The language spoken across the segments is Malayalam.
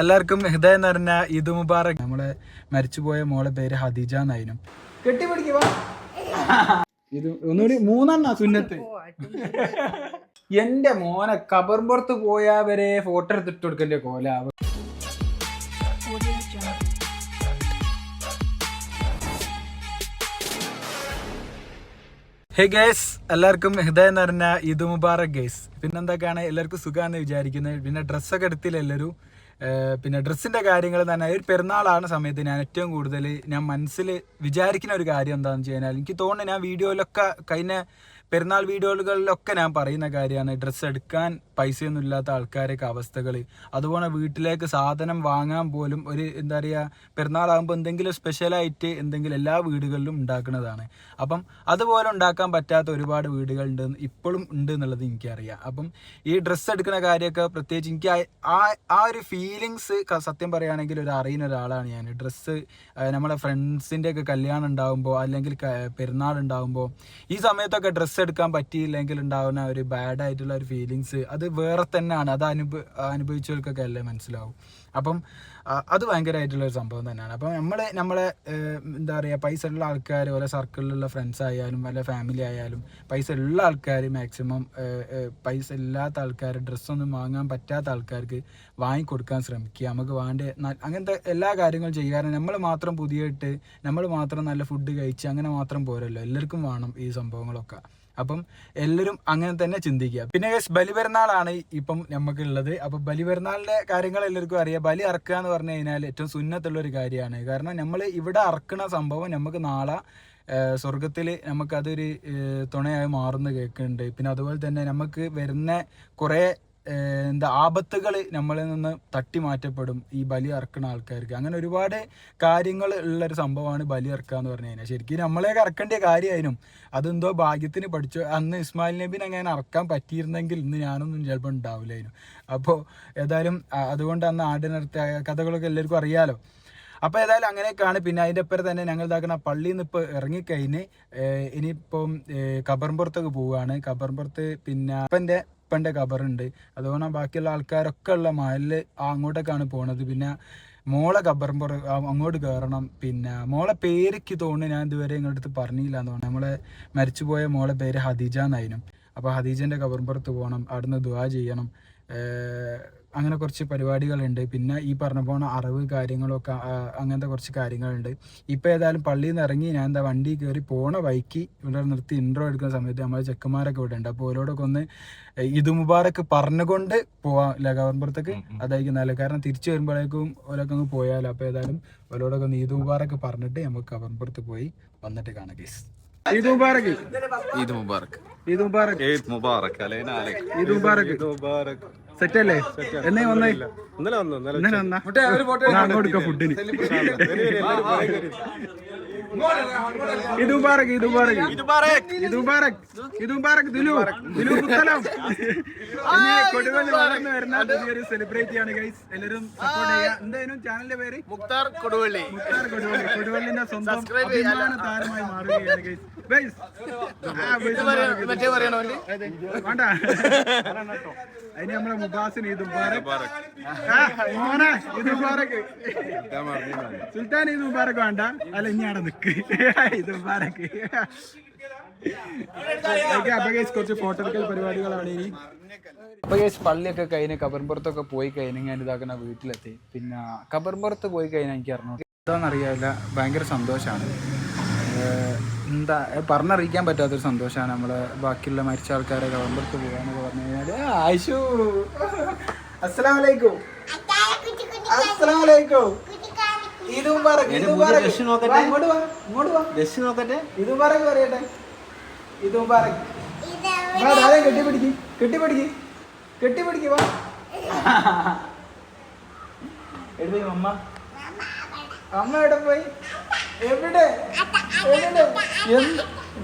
എല്ലാവർക്കും ഹൃദയ നിറഞ്ഞ ഈദ് മുബാറക്. നമ്മളെ മരിച്ചുപോയ മോളെ പേര് ഹദീജ എന്നായിരുന്നു. ഇത് ഒന്നുകൂടി മൂന്നെണ്ണ സുന്നത്ത്. എന്റെ മോനെ കബർപുറത്ത് പോയാവരെ ഫോട്ടോ എടുത്തിട്ട് കൊടുക്കല്ലേ കോല? ഹേ ഗേസ് എല്ലാവർക്കും ഹൃദയം നിറഞ്ഞ ഈദ് മുബാറക് ഗേസ് പിന്നെന്തൊക്കെയാണ്? എല്ലാവർക്കും സുഖമാണെന്ന് വിചാരിക്കുന്നത് പിന്നെ ഡ്രസ്സൊക്കെ എടുത്തില്ല എല്ലാവരും. പിന്നെ ഡ്രസ്സിന്റെ കാര്യങ്ങൾ തന്നെ. ഒരു പെരുന്നാളാണ് സമയത്ത് ഞാൻ ഏറ്റവും കൂടുതൽ ഞാൻ മനസ്സിൽ വിചാരിക്കുന്ന ഒരു കാര്യം എന്താണെന്ന് വെച്ച് കഴിഞ്ഞാൽ എനിക്ക് തോന്നുന്നു ഞാൻ വീഡിയോയിലൊക്കെ കഴിഞ്ഞ പെരുന്നാൾ വീഡിയോകളിലൊക്കെ ഞാൻ പറയുന്ന കാര്യമാണ് ഡ്രസ്സ് എടുക്കാൻ പൈസയൊന്നും ഇല്ലാത്ത ആൾക്കാരൊക്കെ അവസ്ഥകൾ അതുപോലെ വീട്ടിലേക്ക് സാധനം വാങ്ങാൻ പോലും ഒരു എന്താ പറയുക പെരുന്നാളാകുമ്പോൾ എന്തെങ്കിലും സ്പെഷ്യലായിട്ട് എന്തെങ്കിലും എല്ലാ വീടുകളിലും ഉണ്ടാക്കുന്നതാണ്. അപ്പം അതുപോലെ ഉണ്ടാക്കാൻ പറ്റാത്ത ഒരുപാട് വീടുകളുണ്ട് ഇപ്പോഴും ഉണ്ട് എന്നുള്ളത് എനിക്കറിയാം. അപ്പം ഈ ഡ്രസ്സ് എടുക്കുന്ന കാര്യമൊക്കെ പ്രത്യേകിച്ച് എനിക്ക് ആ- ആ ഒരു ഫീലിങ്സ് സത്യം പറയുകയാണെങ്കിൽ ഒരു അറിയുന്ന ഒരാളാണ് ഞാൻ. ഡ്രസ്സ് നമ്മളെ ഫ്രണ്ട്സിന്റെയൊക്കെ കല്യാണം ഉണ്ടാകുമ്പോൾ അല്ലെങ്കിൽ പെരുന്നാൾ ഉണ്ടാകുമ്പോൾ ഈ സമയത്തൊക്കെ ഡ്രസ്സ് എടുക്കാൻ പറ്റിയില്ലെങ്കിൽ ഉണ്ടാവുന്ന ഒരു ബാഡ് ആയിട്ടുള്ള ഒരു ഫീലിങ്സ് അത് വേറെ തന്നെയാണ്. അത് അനുഭവ അനുഭവിച്ചവർക്കൊക്കെ അല്ലേ മനസ്സിലാവും. അപ്പം അത് ഭയങ്കരമായിട്ടുള്ള ഒരു സംഭവം തന്നെയാണ്. അപ്പം നമ്മൾ നമ്മളെ എന്താ പറയുക പൈസ ഉള്ള ആൾക്കാർ ഓരോ സർക്കിളിലുള്ള ഫ്രണ്ട്സ് ആയാലും വല്ല ഫാമിലി ആയാലും പൈസ ഉള്ള ആൾക്കാർ മാക്സിമം പൈസ ഇല്ലാത്ത ആൾക്കാർ ഡ്രസ്സൊന്നും വാങ്ങാൻ പറ്റാത്ത ആൾക്കാർക്ക് വാങ്ങിക്കൊടുക്കാൻ ശ്രമിക്കുക. നമുക്ക് വേണ്ട അങ്ങനത്തെ എല്ലാ കാര്യങ്ങളും ചെയ്യാറ് നമ്മൾ മാത്രം പുതിയ ഇട്ട് നമ്മൾ മാത്രം നല്ല ഫുഡ് കഴിച്ച് അങ്ങനെ മാത്രം പോരല്ലോ. എല്ലാവർക്കും വേണം ഈ സംഭവങ്ങളൊക്കെ. അപ്പം എല്ലാവരും അങ്ങനെ തന്നെ ചിന്തിക്കുക. പിന്നെ ഗസ് ബലിപെരുന്നാളാണ് ഇപ്പം നമുക്കുള്ളത് അപ്പം ബലിപെരുന്നാളിന്റെ കാര്യങ്ങൾ എല്ലാവർക്കും അറിയാം. ബലി അറക്കുക എന്ന് പറഞ്ഞു കഴിഞ്ഞാൽ ഏറ്റവും സുന്നത്തുള്ള ഒരു കാര്യമാണ്. കാരണം നമ്മൾ ഇവിടെ അറക്കണ സംഭവം നമുക്ക് നാളെ സ്വർഗത്തിൽ നമുക്കതൊരു തുണയായി മാറുന്ന കേൾക്കുന്നുണ്ട്. പിന്നെ അതുപോലെ തന്നെ നമുക്ക് വരുന്ന കുറേ എന്താ ആപത്തുകൾ നമ്മളിൽ നിന്ന് തട്ടി മാറ്റപ്പെടും ഈ ബലി ഇറക്കുന്ന ആൾക്കാർക്ക്. അങ്ങനെ ഒരുപാട് കാര്യങ്ങൾ ഉള്ളൊരു സംഭവമാണ് ബലി ഇറക്കുക എന്ന് പറഞ്ഞു കഴിഞ്ഞാൽ. ശരിക്കും നമ്മളെയൊക്കെ ഇറക്കേണ്ട കാര്യമായിരുന്നു അതെന്തോ ഭാഗ്യത്തിന് പഠിച്ചു. അന്ന് ഇസ്മായിൽ നബീൻ അങ്ങനെ ഇറക്കാൻ പറ്റിയിരുന്നെങ്കിൽ ഇന്ന് ഞാനൊന്നും ചിലപ്പോൾ ഉണ്ടാവില്ലായിരുന്നു. അപ്പോൾ ഏതായാലും അതുകൊണ്ട് അന്ന് ആടിനടുത്ത കഥകളൊക്കെ എല്ലാവർക്കും അറിയാലോ. അപ്പോൾ ഏതായാലും അങ്ങനെയൊക്കെയാണ്. പിന്നെ അതിന്റെ അപ്പുറം തന്നെ ഞങ്ങൾ ഇതാക്കുന്ന പള്ളിയിൽ നിന്ന് ഇപ്പോൾ ഇറങ്ങിക്കഴിഞ്ഞ് ഇനിയിപ്പം ഏഹ് പോവുകയാണ്. കബർപുറത്ത് പിന്നെ അപ്പന്റെ അപ്പന്റെ ഖബറുണ്ട് അതുകൊണ്ട് ബാക്കിയുള്ള ആൾക്കാരൊക്കെ ഉള്ള മഹലിൽ അങ്ങോട്ടേക്കാണ് പോണത്. പിന്നെ മോളെ ഖബറും പുറ അങ്ങോട്ട് കയറണം പിന്നെ മോളെ പേരിക്ക് തോന്നുന്നു ഞാൻ ഇതുവരെ ഇങ്ങോട്ട് അടുത്ത് പറഞ്ഞില്ല എന്ന് തോന്നുന്നു. നമ്മളെ മരിച്ചുപോയ മോളെ പേര് ഹദീജ എന്നായിരുന്നു. അപ്പോൾ ഹദീജന്റെ പുറത്ത് പോകണം അവിടുന്ന് ദുവാ ചെയ്യണം. അങ്ങനെ കുറച്ച് പരിപാടികളുണ്ട്. പിന്നെ ഈ പറഞ്ഞ പോണ അറിവ് കാര്യങ്ങളൊക്കെ അങ്ങനത്തെ കുറച്ച് കാര്യങ്ങളുണ്ട്. ഇപ്പോൾ ഏതായാലും പള്ളിയിൽ നിന്ന് ഇറങ്ങി ഞാൻ എന്താ വണ്ടി കയറി പോണ വൈക്ക് ഇവിടെ നിർത്തി ഇൻട്രോ എടുക്കുന്ന സമയത്ത് നമ്മളെ ചെക്കന്മാരൊക്കെ ഇവിടെ ഉണ്ട്. അപ്പോൾ ഓരോടൊക്കെ ഒന്ന് ഇത് മുബാറക്ക് പറഞ്ഞുകൊണ്ട് പോവാം ഇല്ല കവർപ്പുറത്തേക്ക് അതായിരിക്കും നല്ല കാരണം തിരിച്ചു വരുമ്പോഴേക്കും ഓരോക്കെ അങ്ങ് പോയാലോ. അപ്പോൾ ഏതായാലും ഓരോടൊക്കെ ഒന്ന് ഈദ് മുബാറക്ക് പറഞ്ഞിട്ട് നമുക്ക് കവർപ്പുറത്ത് പോയി വന്നിട്ട് കാണാം കേസ് ഈദ് മുബാറക്ക് ഈദ് മുബാറക്ക് ഈദ് മുബാറക്ക് ഈദ് മുബാറക്ക് ഇത് മുബാറക്ക് ഈദ് മുബാറക്ക് മുബാറക്. സെറ്റ് അല്ലേ എന്നേ വന്നേ. ഇന്നലെ വന്നു ഇന്നലെ കൊടുക്കാം ഫുഡിന് ഇത് മുബാറക് ഇത് മുബാറക് ഇത് മുബാറക് ഇത് മുബാറക് ദിലു ദിലു പുത്തലം ഇനി കൊടുവള്ളി വളർന്നു വരുന്ന പുതിയൊരു സെലിബ്രേറ്റ് ആണ് ഗൈസ് എല്ലാവരും സപ്പോർട്ട് ചെയ്യുക. എന്തായാലും ചാനലിന്റെ പേര്? മുക്താർ കൊടുവള്ളി. മുക്താർ കൊടുവള്ളി. കൊടുവള്ളിന്റെ സ്വന്തം അഭിമാന താരമായി മാറുകയാണ് ഗൈസ് വേണ്ട. അതിന് നമ്മളെ മുബാസിന് ഇത് മുബാറക്. ആ, മോനെ സുൽത്താൻ ഇത് മുബാറക് വേണ്ട. അല്ല ഇനി അവിടെ നിക്ക്. ഇത് മുബാറക്. കുറച്ച് ഫോട്ടോ എടുക്കൽ പരിപാടികളാണ് ഇനി. അപ്പൊ ഗൈസ് പള്ളിയൊക്കെ കഴിഞ്ഞ് കബർപുറത്തൊക്കെ പോയി കഴിഞ്ഞ് ഞാൻ ഇതാക്കുന്ന വീട്ടിലെത്തി. പിന്നെ കബർപുറത്ത് പോയി കഴിഞ്ഞാൽ എനിക്ക് അറിഞ്ഞു എന്താണെന്നറിയാവില്ല ഭയങ്കര സന്തോഷമാണ് എന്താ പറഞ്ഞറിയിക്കാൻ പറ്റാത്തൊരു സന്തോഷമാണ് നമ്മളെ ബാക്കിയുള്ള മരിച്ച ആൾക്കാരെ കബർപുറത്ത് പോകാന്നൊക്കെ പറഞ്ഞു കഴിഞ്ഞാൽ ആയിഷു അസ്സലാമലൈക്കും. അസ്സലാമലൈക്കും. ഇത് ഇത് ഇങ്ങോട്ട് വാ ഇങ്ങോട്ട് വാ. നോക്കട്ടെ? ഇത് പറയട്ടെ. ഇതും വാ താഴെ കെട്ടിപ്പിടിക്ക് കെട്ടിപ്പിടിക്ക് കെട്ടിപ്പിടിക്ക് വാ. എവിടെ അമ്മ. അമ്മ എവിടെ പോയി? എവിടെ?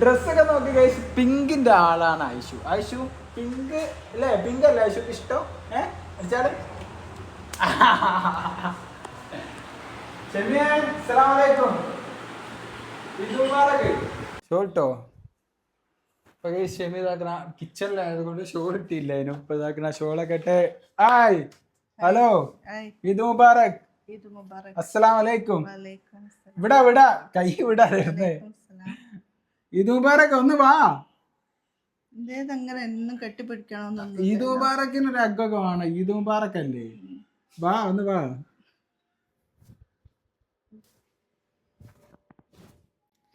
ഡ്രസ്സൊക്കെ നോക്കി കഴിച്ചു പിങ്കിന്റെ ആളാണ് ഐഷു. ഐഷു പിങ്ക് അല്ലേ? പിങ്ക് അല്ലേ ഐഷു? ഇഷ്ടം? ഏഹ് അടിച്ചാൽ ഇപ്പൊ ഷെമി ഇതാക്കണ കിച്ചണിലായത് കൊണ്ട് ഷോൾ ഇട്ടില്ല. അതിനും ഇപ്പൊ ഇതാക്കണ ഷോളൊക്കെ ആയ് ഹലോ. ഇത് മുബാറക്. അസ്സലാം വലൈക്കും ഇവിടെ ഇവിടെ കൈ വിടാതെ ഇത് ഈദ് മുബാറക് ഒന്ന് വാ. എന്നും കെട്ടിപ്പിടിക്കണമെന്നൊന്നും ഈദ് മുബാറക്കിന് ഒരു അഗ്ഗൊക്കെ വേണം ഈദ് മുബാറക് അല്ലേ വാ ഒന്ന് വാ.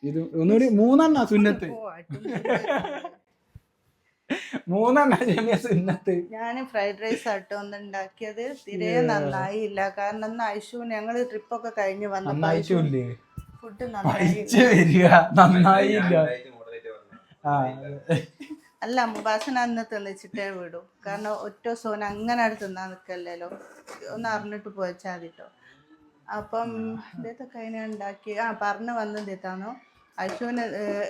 ഇത് ഒന്നുകൂടി മൂന്നെണ്ണ സുന്നത്ത്. മൂന്നെണ്ണ ചെറിയ ഇന്നത്തെ. ഞാൻ ഫ്രൈഡ് റൈസ് ആട്ടോ ഒന്ന് ഉണ്ടാക്കിയത്. തീരെ നന്നായില്ല. കാരണം അന്ന് ഐശു ഞങ്ങൾ ട്രിപ്പൊക്കെ കഴിഞ്ഞ് നന്നായിട്ടില്ലേ ഫുഡ് നന്നായി. വരിക. നന്നായില്ല. ആ അല്ല മുബാസന അന്ന് തെളിച്ചിട്ടേ വിടും. കാരണം ഒറ്റ സോന അങ്ങനെ അടുത്ത് തിന്നാൻ നിൽക്കല്ലോ ഒന്ന് അറിഞ്ഞിട്ട് പോയച്ചാൽ മതി അപ്പം ഇതൊക്കെ അതിനെ ഉണ്ടാക്കി ആ പറഞ്ഞു വന്നത് ഇതാണോ അശുവിന്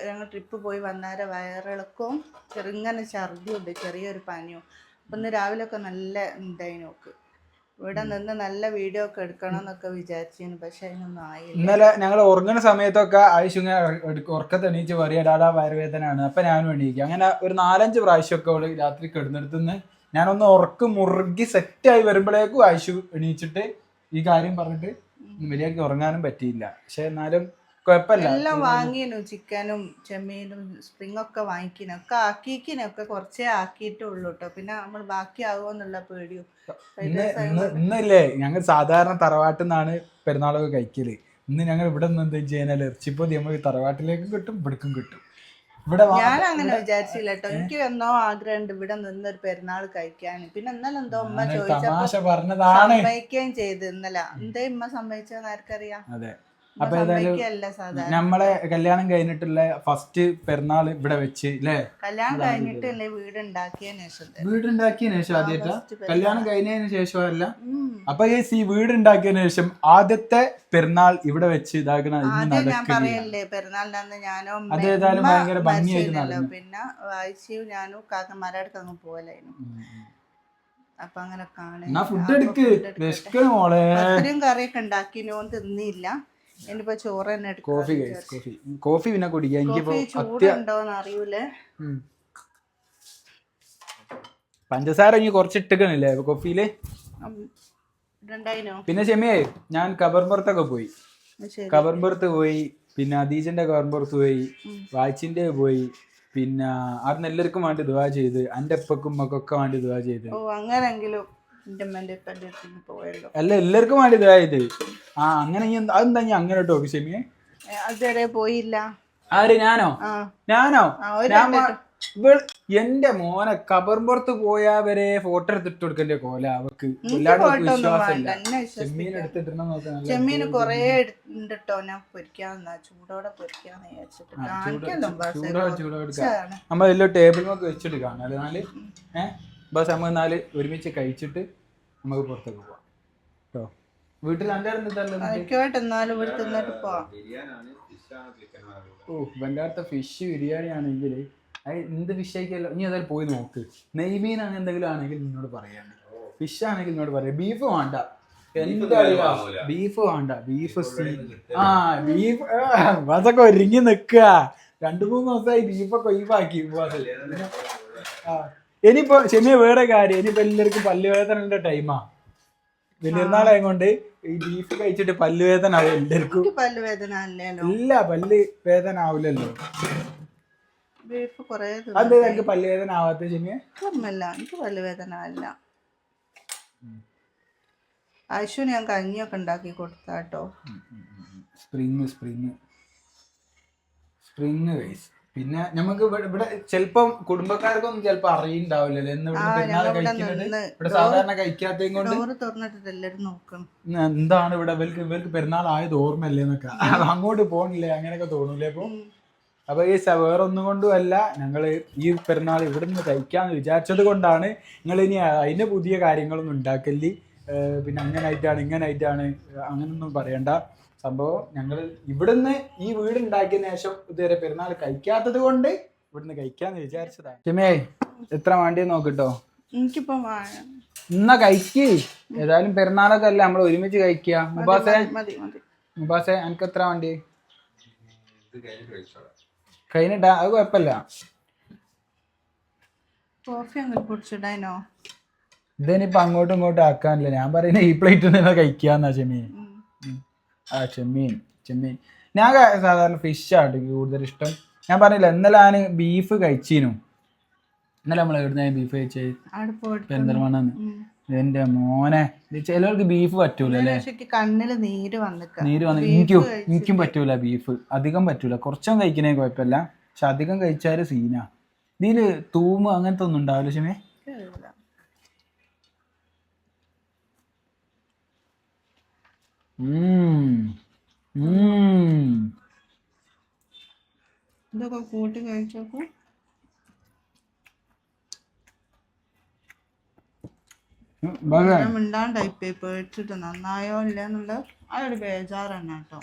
ഞങ്ങൾ ട്രിപ്പ് പോയി വന്നേരം വയറിളക്കവും ചെറുങ്ങനെ ഛർദിയും ഉണ്ട് ചെറിയൊരു പനിയും. അപ്പം ഇന്ന് രാവിലെ ഒക്കെ നല്ല ഇതായി നോക്ക് ഇവിടെ നിന്ന് നല്ല വീഡിയോ ഒക്കെ എടുക്കണം എന്നൊക്കെ വിചാരിച്ചിരുന്നു പക്ഷെ അതിനൊന്നും ആയില്ല. ഇന്നലെ ഞങ്ങൾ ഉറങ്ങുന്ന സമയത്തൊക്കെ ആയുഷുങ്ങ ഉറക്കത്തെ എണീച്ച് പറയും ഡാടാ വയറുവേദനയാണ്. അപ്പൊ ഞാൻ എണീക്കും. അങ്ങനെ ഒരു നാലഞ്ച് പ്രാവശ്യമൊക്കെ അവൾ രാത്രി കിടന്നെടുത്തുനിന്ന് ഞാനൊന്ന് ഉറക്ക് മുറുകി സെറ്റായി വരുമ്പോഴേക്കും ആയുഷു എണീച്ചിട്ട് ഈ കാര്യം പറഞ്ഞിട്ട് വലിയ ഉറങ്ങാനും പറ്റിയില്ല. പക്ഷെ എന്നാലും എല്ലാം വാങ്ങിനു ചിക്കനും ചെമ്മീനും സ്പ്രിംഗ് ഒക്കെ വാങ്ങിക്കിനു ഒക്കെ ആക്കിക്കിനൊക്കെ കുറച്ചേ ആക്കിയിട്ടുള്ളൂ കേട്ടോ പിന്നെ നമ്മൾ ബാക്കി ആകുമെന്നുള്ള പേടിയും. ഇന്ന് ഇന്ന് ഇന്നല്ലേ ഞങ്ങൾ സാധാരണ തറവാട്ടിൽ നിന്നാണ് പെരുന്നാളൊക്കെ കഴിക്കൽ. ഇന്ന് ഞങ്ങൾ ഇവിടെ നിന്ന് എന്താ ചെയ്യാൻ ഇറച്ചിപ്പോ നമുക്ക് തറവാട്ടിലേക്കും കിട്ടും ഇവിടേക്കും കിട്ടും. ഇവിടെ ഞാൻ അങ്ങനെ വിചാരിച്ചില്ല കേട്ടോ എനിക്ക് എന്നോ ആഗ്രഹമുണ്ട് ഇവിടെ നിന്നൊരു പെരുന്നാൾ കഴിക്കാൻ. പിന്നെ ഇന്നലെ എന്തോ ഉമ്മ ചോദിച്ചു ചോദിച്ചപ്പോ സമ്മതിക്കുകയും ചെയ്ത് ഇന്നലെ. എന്തേ ഉമ്മ സമ്മതിച്ചോ ആർക്കറിയാം? അപ്പൊ ഏതായാലും നമ്മളെ കല്യാണം കഴിഞ്ഞിട്ടുള്ള ഫസ്റ്റ് പെരുന്നാൾ ഇവിടെ വെച്ച് അല്ലേ കല്യാണം കഴിഞ്ഞിട്ടല്ലേ വീട് ഉണ്ടാക്കിയതിന് ശേഷം വീടുണ്ടാക്കിയതിനു ശേഷം ആദ്യമായിട്ടാ? കല്യാണം കഴിഞ്ഞതിന് ശേഷമല്ല? അല്ല അപ്പൊ ഈ വീട് ഉണ്ടാക്കിയതിന് ശേഷം ആദ്യത്തെ പെരുന്നാൾ ഇവിടെ വെച്ച് ഇതാക്കണ ഞാൻ പറയല്ലേ പെരുന്നാളിന്റെ അന്ന് ഞാനോ അതേതായാലും ഭയങ്കര മരിച്ചിരുന്നല്ലോ. പിന്നെ വായിച്ചു ഞാനും കാക്കന്മാരുടെ അടുത്ത് അങ്ങ് പോലായിരുന്നു. അപ്പൊ അങ്ങനെ കാണാൻ ഫുഡ് എടുക്ക്. മോളെ. കറിയൊക്കെ ഉണ്ടാക്കിനോ തിന്നില്ല ഇനിയിപ്പോ ചോറ് തന്നെ കോഫി കഴിച്ച് കോഫി. കോഫി പിന്നെ കുടിക്കാം. എനിക്കിപ്പോ ചൂടുണ്ടോന്ന് അറിയൂലേ. പഞ്ചസാര ഇനി കുറച്ച് ഇട്ടുക്കണില്ലേ കോഫിയിൽ? പിന്നെ ഷെമിയേ ഞാൻ കബർപുറത്തൊക്കെ പോയി. കബർപുറത്ത് പോയി പിന്നെ അദീജന്റെ കബർപുറത്ത് പോയി വാച്ചിന്റെ പോയി പിന്നെ അവിടുന്ന് എല്ലാവർക്കും വേണ്ടി ദുവാ ചെയ്ത് എന്റെ അപ്പക്കും മക്കൊക്കെ വേണ്ടി ദുവാ ചെയ്ത്. ഓ അങ്ങനെങ്കിലും. അല്ല എല്ലാവർക്കും വേണ്ടി ഇതായത് ആ അങ്ങനെ ഇനി എന്താ- അതെന്താ ഞാൻ അങ്ങനെ കേട്ടോ ഷെമിയെ ഏ, അതുവരെ പോയില്ല. ആര് ഞാനോ? ആ. ഞാനോ? ആ, ഒരു ഞാൻ മ- ഇവൾ- എന്റെ മോനെ കബർപുറത്ത് പോയാവരെ ഫോട്ടോ എടുത്തിട്ട് കൊടുക്കല്ലേ കോല അവക്ക്? എല്ലാവരും ഫോട്ടോ ഒന്നും വിശ്വാസമില്ല വേണ്ട എന്നെ വിശ്വസിക്കാം എടുത്തിട്ടുണ്ടോ നോക്കാൻ നല്ല ചെമ്മീന് കൊറേ ഉണ്ട് ഞാൻ പൊരിക്കാന്നാ ചൂടോടെ പൊരിക്കാന്ന് വിചാരിച്ചിട്ട്. കാണിക്കല്ലോ ബസ് ചൂടോടെ ചൂടോടെ എടുക്കാം. നമ്മൾ എല്ലാം ടേബിളിലൊക്കെ വെച്ചിട്ട് നാല്? ഏഹ് ബസ് നമ്മൾ നാല് ഒരുമിച്ച് കഴിച്ചിട്ട് നമുക്ക് പുറത്തേക്ക് പോവാം. കേട്ടോ വീട്ടിൽ എന്റെ അടുത്ത് ആയിക്കോട്ടെ എന്നാലും ഇവിടെ തിന്നിട്ട് പോവാം ഓ വല്ലാത്ത ഫിഷ് ബിരിയാണി ആണെങ്കിൽ എന്ത് ഫിഷ് ആയിക്കല്ലോ നീ അതായത് പോയി നോക്ക്. നെയ്മീൻ അങ്ങനെ എന്തെങ്കിലും ആണെങ്കിൽ നിന്നോട് പറയാം ഫിഷ് ആണെങ്കിൽ നിന്നോട് പറയാം. ബീഫ് വേണ്ട. എന്താ ബീഫ് വേണ്ട. ബീഫ് സീ ആ ബീഫ് അതൊക്കെ ഒരുങ്ങി നിക്കുക രണ്ടു മൂന്ന് ദിവസമായി ബീഫൊക്കെ ഒഴിവാക്കി. പോവാ ആ. ഇനിയിപ്പോ ചെമ്മിയ വേറെ കാര്യം. ഇനിയിപ്പോ എല്ലാവർക്കും പല്ലുവേദനയുടെ ടൈമാ വലിയൊരുന്നാളായത് കൊണ്ട് ഈ ബീഫ് കഴിച്ചിട്ട് പല്ലുവേദന ആവും എല്ലാവർക്കും. പല്ലുവേദന അല്ലല്ലോ ഇല്ല പല്ല് വേദന ആവില്ലല്ലോ ബീഫ് കൊറേ അത് എനിക്ക് പല്ലുവേദന ആവാത്ത ചെമ്മിയെ തിന്നില്ല എനിക്ക് പല്ലുവേദന അല്ല ആശുവിന് ഞാൻ കഞ്ഞിയൊക്കെ ഉണ്ടാക്കി കൊടുത്താട്ടോ. സ്പ്രിങ് സ്പ്രിങ് സ്പ്രിങ് കൈസ് പിന്നെ നമുക്ക് ഇവിടെ ഇവിടെ ചിലപ്പം കുടുംബക്കാർക്കൊന്നും ചിലപ്പോ അറിയുണ്ടാവില്ലല്ലോ. എന്ന് ഇവിടെ പെരുന്നാൾ കഴിക്കുന്നത് ഇവിടെ സാധാരണ കഴിക്കാത്തതും കൊണ്ട് എന്താണ് ഇവിടെ ഇവർക്ക് ഇവർക്ക് പെരുന്നാൾ ആയത് ഓർമ്മയല്ലേ എന്നൊക്കെ. അങ്ങോട്ട് പോണില്ലേ? അങ്ങനെയൊക്കെ തോന്നൂലേ അപ്പൊ അപ്പൊ ഈ വേറൊന്നും വേറെ ഒന്നും കൊണ്ടും അല്ല ഞങ്ങൾ ഈ പെരുന്നാൾ ഇവിടെ നിന്ന് കഴിക്കാന്ന് വിചാരിച്ചത് കൊണ്ടാണ് നിങ്ങൾ ഇനി അതിന്റെ പുതിയ കാര്യങ്ങളൊന്നും ഉണ്ടാക്കൽ ഏർ പിന്നെ അങ്ങനെ ആയിട്ടാണ് ഇങ്ങനെ ആയിട്ടാണ് അങ്ങനൊന്നും പറയണ്ട. സംഭവം ഞങ്ങൾ ഇവിടുന്ന് ഈ വീട് ഉണ്ടാക്കിയതിന് ശേഷം ഇതുവരെ പെരുന്നാൾ കഴിക്കാത്തത് കൊണ്ട് ഇവിടുന്ന് കഴിക്കാന്ന് വിചാരിച്ചതാണ് ചിമേ എത്ര വേണ്ടി നോക്കിട്ടോ? എനിക്കിപ്പോ എന്നാ കഴിക്ക്. ഏതായാലും പെരുന്നാളൊക്കെ അല്ല നമ്മൾ ഒരുമിച്ച് കഴിക്കുക മുബാസെ. മതി മതി മുബാസെ എനിക്ക് എത്ര വേണ്ടി? കഴിഞ്ഞിട്ടാ? അത് കുഴപ്പമില്ല. ഇതിനിപ്പോ അങ്ങോട്ടും ഇങ്ങോട്ടും ആക്കാനില്ല. ഞാൻ പറയുന്നത് ഈ പ്ലേറ്റ് കഴിക്കാന്നാ ചെമ്മീൻ ഉം. ആ ചെമ്മീൻ ചെമ്മീൻ. ഞാൻ സാധാരണ ഫിഷാണ് ആണ് കൂടുതൽ ഇഷ്ടം. ഞാൻ പറഞ്ഞില്ല ഇന്നലെ ഞാൻ ബീഫ് കഴിച്ചീനു. ഇന്നലെ നമ്മൾ എവിടുന്ന ബീഫ് പെരിന്തൽമണ്ണന്ന്. എന്റെ മോനെ ചിലവർക്ക് ബീഫ് പറ്റൂല അല്ലേ? കണ്ണിൽ നീര് വന്നിക്ക. നീര് വന്ന് എനിക്കും എനിക്കും പറ്റൂല ബീഫ് അധികം പറ്റൂല. കുറച്ചും കഴിക്കണേ കുഴപ്പമില്ല. പക്ഷെ അധികം കഴിച്ചാൽ സീനാ. ഇതിൽ തൂമ് അങ്ങനത്തെ ഒന്നും ഉണ്ടാവില്ല ക്ഷമേ ഇതൊക്കെ കൂട്ടി കഴിച്ചപ്പോ ഞാൻ മിണ്ടാണ്ടായിപ്പോയി പേടിച്ചിട്ട് നന്നായോ ഇല്ല എന്നുള്ള ആ ഒരു ബേജാറാണ് കേട്ടോ.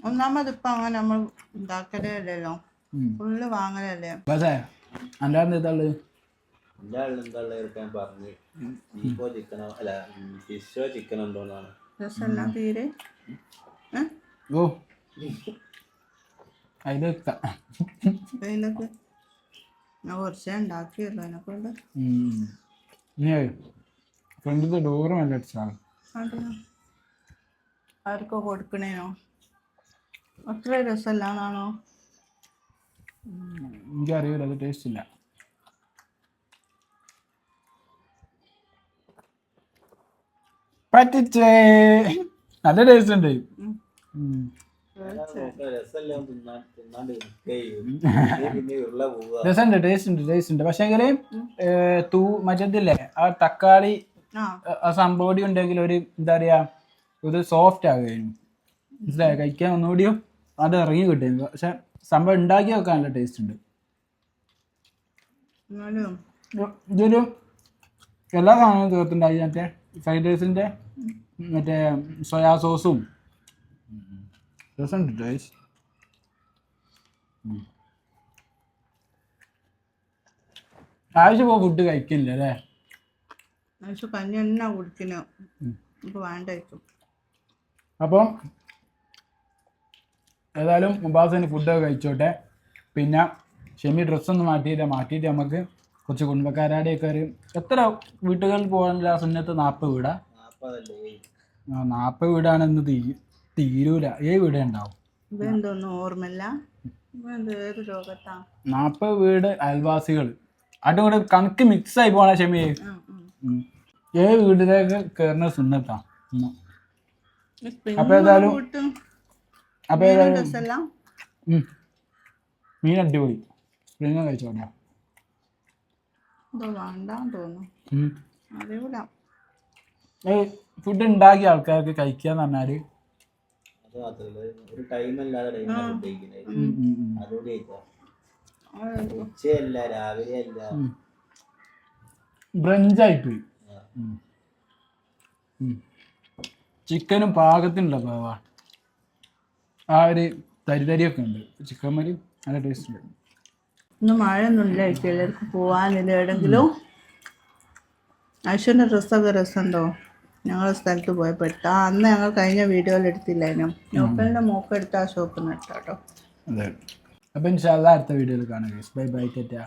ഒന്നാമത് ഇപ്പൊ അങ്ങനെ നമ്മൾ ഉണ്ടാക്കലേ അല്ലല്ലോ ഫുള്ള് വാങ്ങലല്ലേ പറഞ്ഞു. ചിക്കനോ അല്ല ഫിഷോ ചിക്കനോ ഉണ്ടോന്നാണ് രസമല്ല തീരെ? ഓ അതിൽ ക- അതിലൊക്കെ ഞാൻ കുറച്ചേ ഉണ്ടാക്കിയല്ലോ എന്നെ കൊണ്ട് ഉം. ഇനി ഫ്രണ്ടിലത്തെ ഡോറ് നല്ല അടിച്ചാണ് അതെയോ? ആർക്കോ കൊടുക്കണേനോ അത്ര രസമല്ലാന്നാണോ എനിക്കറിയില്ല അത് ടേസ്റ്റ് ഇല്ല. പറ്റിച്ചേ. നല്ല ടേസ്റ്റ് ഉണ്ട്. രസമുണ്ട് ടേസ്റ്റ് ഉണ്ട് ടേസ്റ്റ് ഉണ്ട്. പക്ഷേ എങ്കിൽ തൂ മറ്റേതില്ലേ? ആ തക്കാളി ആ. സംഭവം ഉണ്ടെങ്കിൽ ഒരു എന്താ പറയാ ഇത് സോഫ്റ്റ് ആകുമായിരുന്നു. മനസ്സിലായോ? കഴിക്കാൻ ഒന്നുകൂടിയും അത് ഇറങ്ങി കിട്ടും പക്ഷെ സംഭവം ഉണ്ടാക്കി വെക്കാൻ നല്ല ടേസ്റ്റ് ഉണ്ട്. ഇതൊരു എല്ലാ സാധനവും തീർത്തുണ്ടായി. മറ്റേ ഫ്രൈഡ് റൈസിന്റെ മറ്റേ സോയാ സോസും. രസമുണ്ട് ടേസ്റ്റ് ആവശ്യം ഫുഡ് കഴിക്കില്ല അല്ലേ? കഞ്ഞി കുടിക്കണോ? വെച്ചു അപ്പോൾ ഏതായാലും മുബാസിന് ഫുഡൊക്കെ കഴിച്ചോട്ടെ. പിന്നെ ഷെമി ഡ്രസ്സൊന്ന് മാറ്റിയില്ല മാറ്റിയിട്ട് നമുക്ക് കുറച്ച് കുടുംബക്കാരുടെയൊക്കെ ഒരു എത്ര വീട്ടുകളിൽ പോകാനുള്ള സുന്നത്ത് നാൽപ്പത് വീടാ? ആ നാൽപ്പത് വീടാണെന്ന് തീ തീരൂല. ഏ വീടേ ഉണ്ടാവും? ഇതെന്തോന്നും ഓർമ്മയില്ല? ഇതെന്ത് ഏത് ലോകത്താ? നാൽപ്പത് വീട് അയൽവാസികൾ അതും കൂടെ കണക്ക് മിക്സ് ആയി പോണ ക്ഷമയെ ഏ. ഏഴ് വീട്ടിലേക്ക് കയറുന്ന സുന്നത്താ? അപ്പൊ ഏതായാലും- അപ്പൊ ഏതായാലും മീൻ അടിപൊളി. പിന്നെ കഴിച്ചോട്ടെ എന്തോ വേണ്ടാന്ന് തോന്നുന്നു ഉം. അറിയൂല ഫുഡ് ഉണ്ടാക്കിയ ആൾക്കാർക്ക് കഴിക്കാന്ന് പറഞ്ഞാൽ? ബ്രഞ്ചായി പോയി ചിക്കനും പാകത്തിനുള്ള പാവ. ആ ഒരു തരിതരിയൊക്കെ ഉണ്ട്. ചിക്കൻ മരി നല്ല ടേസ്റ്റ് ഉണ്ട്. ഇന്ന് മഴയൊന്നും ഇല്ലായിരിക്കും എല്ലാവർക്കും പോവാനില്ല എവിടെങ്കിലും ഐശ്വര്യ ഡ്രസ്സൊക്കെ രസമുണ്ടോ? ഞങ്ങളുടെ സ്ഥലത്ത് പോയപ്പോൾ എടുത്ത അന്ന് ഞങ്ങൾ കഴിഞ്ഞ വീഡിയോയിൽ എടുത്തില്ലായിരുന്നു. നോക്കലിന്റെ മോക്കെടുത്ത ആ ഷോപ്പിൽ നിന്ന് എടുത്താട്ടോ അതെ. അപ്പം അടുത്ത വീഡിയോയിൽ കാണാം ബൈ ബൈ ടെറ്റാ.